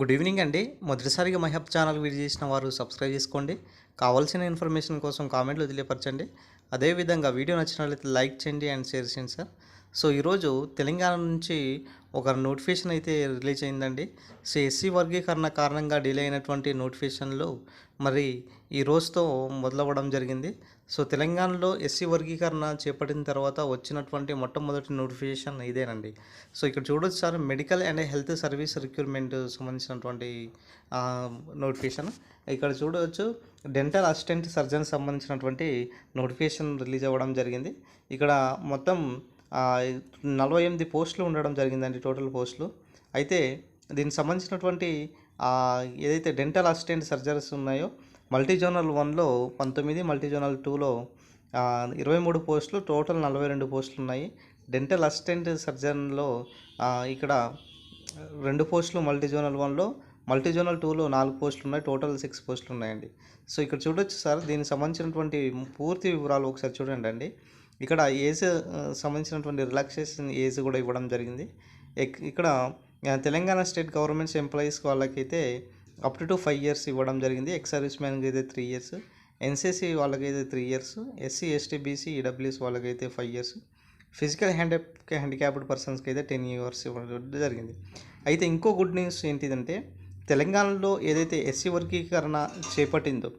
Good evening అండి. మొదటిసారిగా మహబ్ channel video చేసిన వారు సబ్స్క్రైబ్ చేసుకోండి. కావాల్సిన ఇన్ఫర్మేషన్ కోసం కామెంట్లు తెలియపరచండి. అదేవిధంగా వీడియో నచ్చినట్లయితే లైక్ చేయండి అండ్ షేర్ చేయండి సార్. సో ఈరోజు తెలంగాణ నుంచి ఒక నోటిఫికేషన్ అయితే రిలీజ్ అయిందండి. సో ఎస్సీ వర్గీకరణ కారణంగా డిలే అయినటువంటి నోటిఫికేషన్లు మరి ఈ రోజుతో మొదలవ్వడం జరిగింది. సో తెలంగాణలో ఎస్సీ వర్గీకరణ చేపట్టిన తర్వాత వచ్చినటువంటి మొట్టమొదటి నోటిఫికేషన్ ఇదేనండి. సో ఇక్కడ చూడొచ్చు sir medical and health service recruitment సంబంధించినటువంటి నోటిఫికేషన్. ఇక్కడ చూడవచ్చు డెంటల్ అసిస్టెంట్ సర్జన్ సంబంధించినటువంటి నోటిఫికేషన్ రిలీజ్ అవ్వడం జరిగింది. ఇక్కడ మొత్తం నలభై ఎనిమిది పోస్టులు ఉండడం జరిగిందండి టోటల్ పోస్టులు. అయితే దీనికి సంబంధించినటువంటి ఏదైతే డెంటల్ అసిస్టెంట్ సర్జరీస్ ఉన్నాయో మల్టీ జోనల్ వన్లో పంతొమ్మిది మల్టీ జోనల్ టూలో ఇరవై మూడు పోస్టులు టోటల్ నలభై రెండు పోస్టులు ఉన్నాయి డెంటల్ అసిస్టెంట్ సర్జన్లో ఇక్కడ రెండు పోస్టులు మల్టీ జోనల్ వన్లో మల్టీ జోనల్ టూలో నాలుగు పోస్టులు ఉన్నాయి టోటల్ సిక్స్ పోస్టులు ఉన్నాయండి సో ఇక్కడ చూడొచ్చు సార్ దీనికి సంబంధించినటువంటి పూర్తి వివరాలు ఒకసారి చూడండి అండి. ఇక్కడ ఏజ్ సంబంధించినటువంటి రిలాక్సేషన్ ఏజ్ కూడా ఇవ్వడం జరిగింది. ఇక్కడ తెలంగాణ స్టేట్ గవర్నమెంట్స్ ఎంప్లాయీస్ వాళ్ళకైతే అప్ టు ఫైవ్ ఇయర్స్ ఇవ్వడం జరిగింది. ఎక్స్ సర్వీస్ మ్యాన్కి అయితే త్రీ ఇయర్స్ ఎన్సీసీ వాళ్ళకైతే three years SC ST BC EWS వాళ్ళకైతే five years physical hand handicapped పర్సన్స్కి అయితే టెన్ ఇయర్స్ ఇవ్వడం జరిగింది. అయితే ఇంకో గుడ్ న్యూస్ ఏంటిదంటే తెలంగాణలో ఏదైతే ఎస్సీ వర్గీకరణ చేపట్టిందో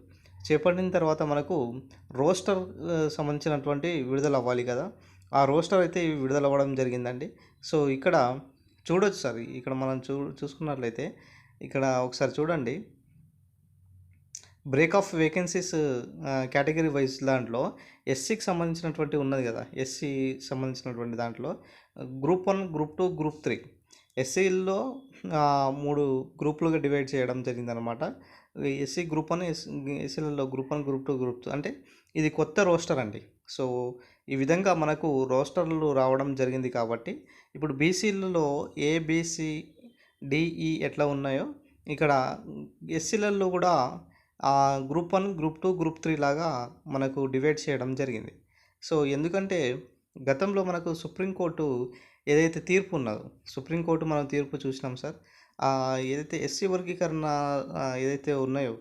చేపట్టిన తర్వాత మనకు రోస్టర్ సంబంధించినటువంటి విడుదల అవ్వాలి కదా. ఆ రోస్టర్ అయితే విడుదల అవ్వడం జరిగిందండి. సో ఇక్కడ చూడొచ్చు సార్ ఇక్కడ మనం చూ చూసుకున్నట్లయితే ఇక్కడ ఒకసారి చూడండి. Break of vacancies category wise దాంట్లో ఎస్సీకి సంబంధించినటువంటి ఉన్నది కదా. ఎస్సీ సంబంధించినటువంటి దాంట్లో group one group two group three ఎస్సీల్లో మూడు గ్రూపులుగా డివైడ్ చేయడం జరిగిందనమాట SC group one S ఎస్సీలలో group one group two group two అంటే ఇది కొత్త రోస్టర్ అండి. సో ఈ విధంగా మనకు రోస్టర్లు రావడం జరిగింది కాబట్టి ఇప్పుడు బీసీలలో ఏబీసీ డిఈ ఎట్లా ఉన్నాయో. ఇక్కడ ఎస్సీలలో కూడా group one group two group three లాగా మనకు డివైడ్ చేయడం జరిగింది. సో ఎందుకంటే గతంలో మనకు సుప్రీంకోర్టు ఏదైతే తీర్పు ఉన్నదో సుప్రీంకోర్టు మనం తీర్పు చూసినాం సార్ ఏదైతే ఎస్సీ వర్గీకరణ ఏదైతే ఉన్నాయో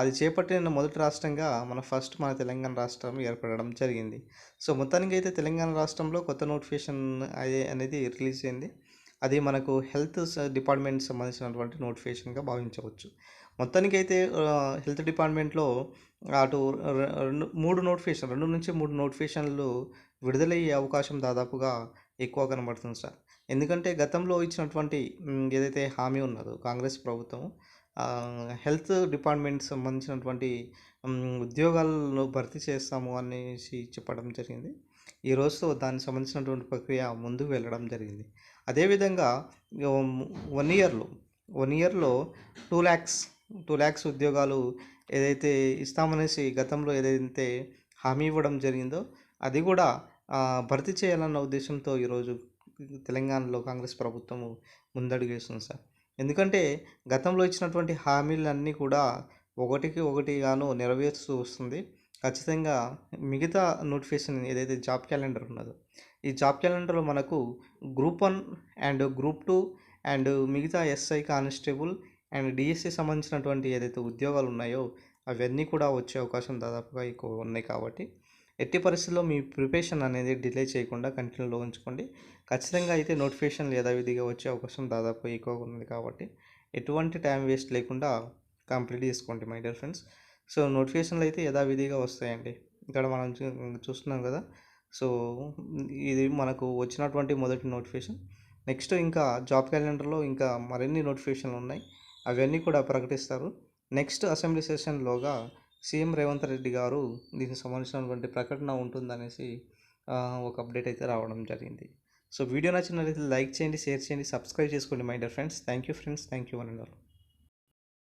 అది చేపట్టిన మొదటి రాష్ట్రంగా మన ఫస్ట్ మన తెలంగాణ రాష్ట్రం ఏర్పడడం జరిగింది. సో మొత్తానికి అయితే తెలంగాణ రాష్ట్రంలో కొత్త నోటిఫికేషన్ అదే అనేది రిలీజ్ అయింది. అది మనకు హెల్త్ డిపార్ట్మెంట్ సంబంధించినటువంటి నోటిఫికేషన్గా భావించవచ్చు. మొత్తానికి అయితే హెల్త్ డిపార్ట్మెంట్లో అటు రెండు మూడు నోటిఫికేషన్ రెండు నుంచి మూడు నోటిఫికేషన్లు విడుదలయ్యే అవకాశం దాదాపుగా ఎక్కువ కనబడుతుంది సార్. ఎందుకంటే గతంలో ఇచ్చినటువంటి ఏదైతే హామీ ఉన్నదో కాంగ్రెస్ ప్రభుత్వం హెల్త్ డిపార్ట్మెంట్ సంబంధించినటువంటి ఉద్యోగాలను భర్తీ చేస్తాము అనేసి చెప్పడం జరిగింది. ఈ రోజుతో దానికి సంబంధించినటువంటి ప్రక్రియ ముందుకు వెళ్ళడం జరిగింది. అదేవిధంగా వన్ ఇయర్లో వన్ ఇయర్లో టూ ల్యాక్స్ టూ ల్యాక్స్ ఉద్యోగాలు ఏదైతే ఇస్తామనేసి గతంలో ఏదైతే హామీ ఇవ్వడం జరిగిందో అది కూడా భర్తీ చేయాలన్న ఉద్దేశంతో ఈరోజు తెలంగాణలో కాంగ్రెస్ ప్రభుత్వము ముందడుగు వేస్తుంది సార్. ఎందుకంటే గతంలో ఇచ్చినటువంటి హామీలన్నీ కూడా ఒకటికి ఒకటిగాను నెరవేరుస్తూ వస్తుంది. ఖచ్చితంగా మిగతా నోటిఫికేషన్ ఏదైతే జాబ్ క్యాలెండర్ ఉన్నదో ఈ జాబ్ క్యాలెండర్లో మనకు group one and group two and మిగతా ఎస్ఐ కానిస్టేబుల్ అండ్ డిఎస్సి సంబంధించినటువంటి ఏదైతే ఉద్యోగాలు ఉన్నాయో అవన్నీ కూడా వచ్చే అవకాశం దాదాపుగా ఎక్కువ ఉన్నాయి కాబట్టి ఎట్టి పరిస్థితుల్లో మీ ప్రిపరేషన్ అనేది డిలే చేయకుండా కంటిన్యూలో ఉంచుకోండి. ఖచ్చితంగా అయితే నోటిఫికేషన్ యథావిధిగా వచ్చే అవకాశం దాదాపు ఎక్కువగా ఉంది కాబట్టి ఎటువంటి టైం వేస్ట్ లేకుండా కంప్లీట్ చేసుకోండి మై డియర్ ఫ్రెండ్స్. సో నోటిఫికేషన్లు అయితే యథావిధిగా వస్తాయండి. ఇక్కడ మనం చూస్తున్నాం కదా. సో ఇది మనకు వచ్చినటువంటి మొదటి నోటిఫికేషన్. నెక్స్ట్ ఇంకా జాబ్ క్యాలెండర్లో ఇంకా మరిన్ని నోటిఫికేషన్లు ఉన్నాయి. అవన్నీ కూడా ప్రకటిస్తారు. నెక్స్ట్ అసెంబ్లీ సెషన్లోగా సీఎం రేవంత్ రెడ్డి గారు దీనికి సంబంధించినటువంటి ప్రకటన ఉంటుందనేసి ఒక అప్డేట్ అయితే రావడం జరిగింది. సో వీడియో నచ్చినట్లయితే లైక్ చేయండి షేర్ చేయండి సబ్స్క్రైబ్ చేసుకోండి my dear friends. Thank you friends. Thank you one and all.